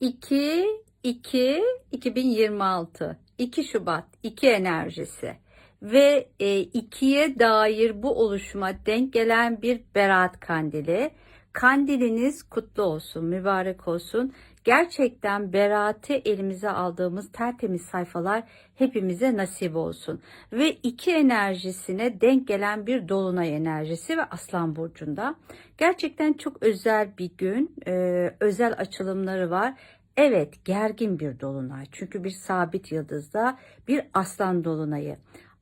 2 2 2026 2 Şubat 2 enerjisi ve e, 2'ye dair bu oluşuma denk gelen bir Berat kandili. Kandiliniz kutlu olsun, mübarek olsun. Gerçekten Berat'ı elimize aldığımız tertemiz sayfalar hepimize nasip olsun. Ve iki enerjisine denk gelen bir dolunay enerjisi ve Aslan Burcu'nda. Gerçekten çok özel bir gün, e, özel açılımları var. Evet gergin bir dolunay çünkü bir sabit yıldızda bir aslan dolunayı.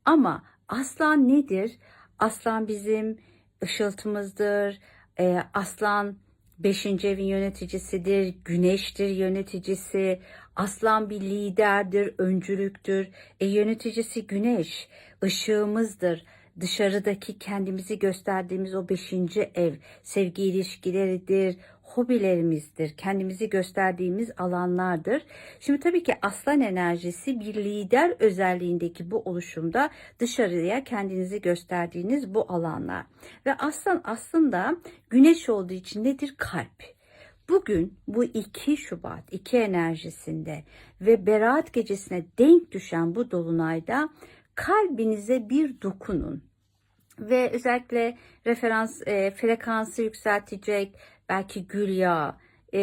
Ama aslan nedir? Aslan bizim ışıltımızdır. Ee, aslan 5. evin yöneticisidir, güneştir yöneticisi. Aslan bir liderdir, öncülüktür. E, yöneticisi güneş, ışığımızdır. Dışarıdaki kendimizi gösterdiğimiz o beşinci ev, sevgi ilişkileridir, hobilerimizdir, kendimizi gösterdiğimiz alanlardır. Şimdi tabii ki aslan enerjisi bir lider özelliğindeki bu oluşumda dışarıya kendinizi gösterdiğiniz bu alanlar. Ve aslan aslında güneş olduğu için nedir? Kalp. Bugün bu 2 Şubat 2 enerjisinde ve Berat gecesine denk düşen bu dolunayda kalbinize bir dokunun ve özellikle referans e, frekansı yükseltecek belki gül yağı, e,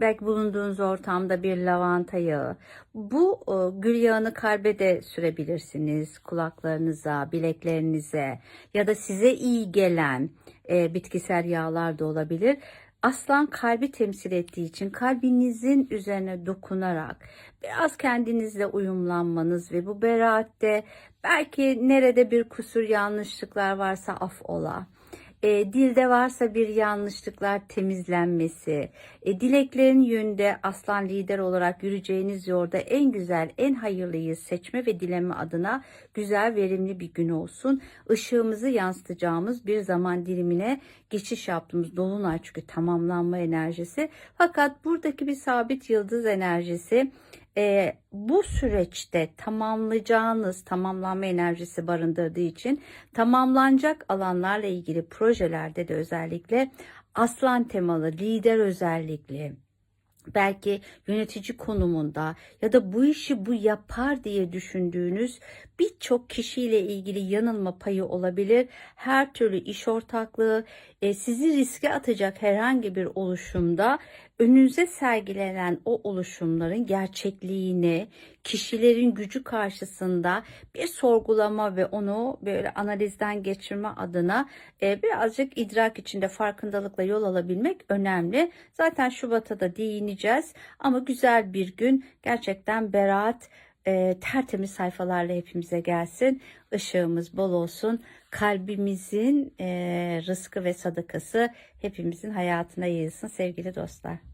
belki bulunduğunuz ortamda bir lavanta yağı. Bu e, gül yağını kalbe de sürebilirsiniz. Kulaklarınıza, bileklerinize ya da size iyi gelen e, bitkisel yağlar da olabilir. Aslan kalbi temsil ettiği için kalbinizin üzerine dokunarak biraz kendinizle uyumlanmanız ve bu beraatte belki nerede bir kusur yanlışlıklar varsa af ola e, dilde varsa bir yanlışlıklar temizlenmesi, e, dileklerin yönünde aslan lider olarak yürüyeceğiniz yolda en güzel, en hayırlıyı seçme ve dileme adına güzel, verimli bir gün olsun. Işığımızı yansıtacağımız bir zaman dilimine geçiş yaptığımız dolunay çünkü tamamlanma enerjisi. Fakat buradaki bir sabit yıldız enerjisi e, bu süreçte tamamlayacağınız tamamlanma enerjisi barındırdığı için tamamlanacak alanlarla ilgili projelerde de özellikle aslan temalı lider özellikli belki yönetici konumunda ya da bu işi bu yapar diye düşündüğünüz birçok kişiyle ilgili yanılma payı olabilir. Her türlü iş ortaklığı e, sizi riske atacak herhangi bir oluşumda önünüze sergilenen o oluşumların gerçekliğini, kişilerin gücü karşısında bir sorgulama ve onu böyle analizden geçirme adına e, birazcık idrak içinde farkındalıkla yol alabilmek önemli. Zaten Şubat'a da değineceğiz ama güzel bir gün gerçekten beraat e, tertemiz sayfalarla hepimize gelsin. Işığımız bol olsun. Kalbimizin e, rızkı ve sadakası hepimizin hayatına yayılsın sevgili dostlar.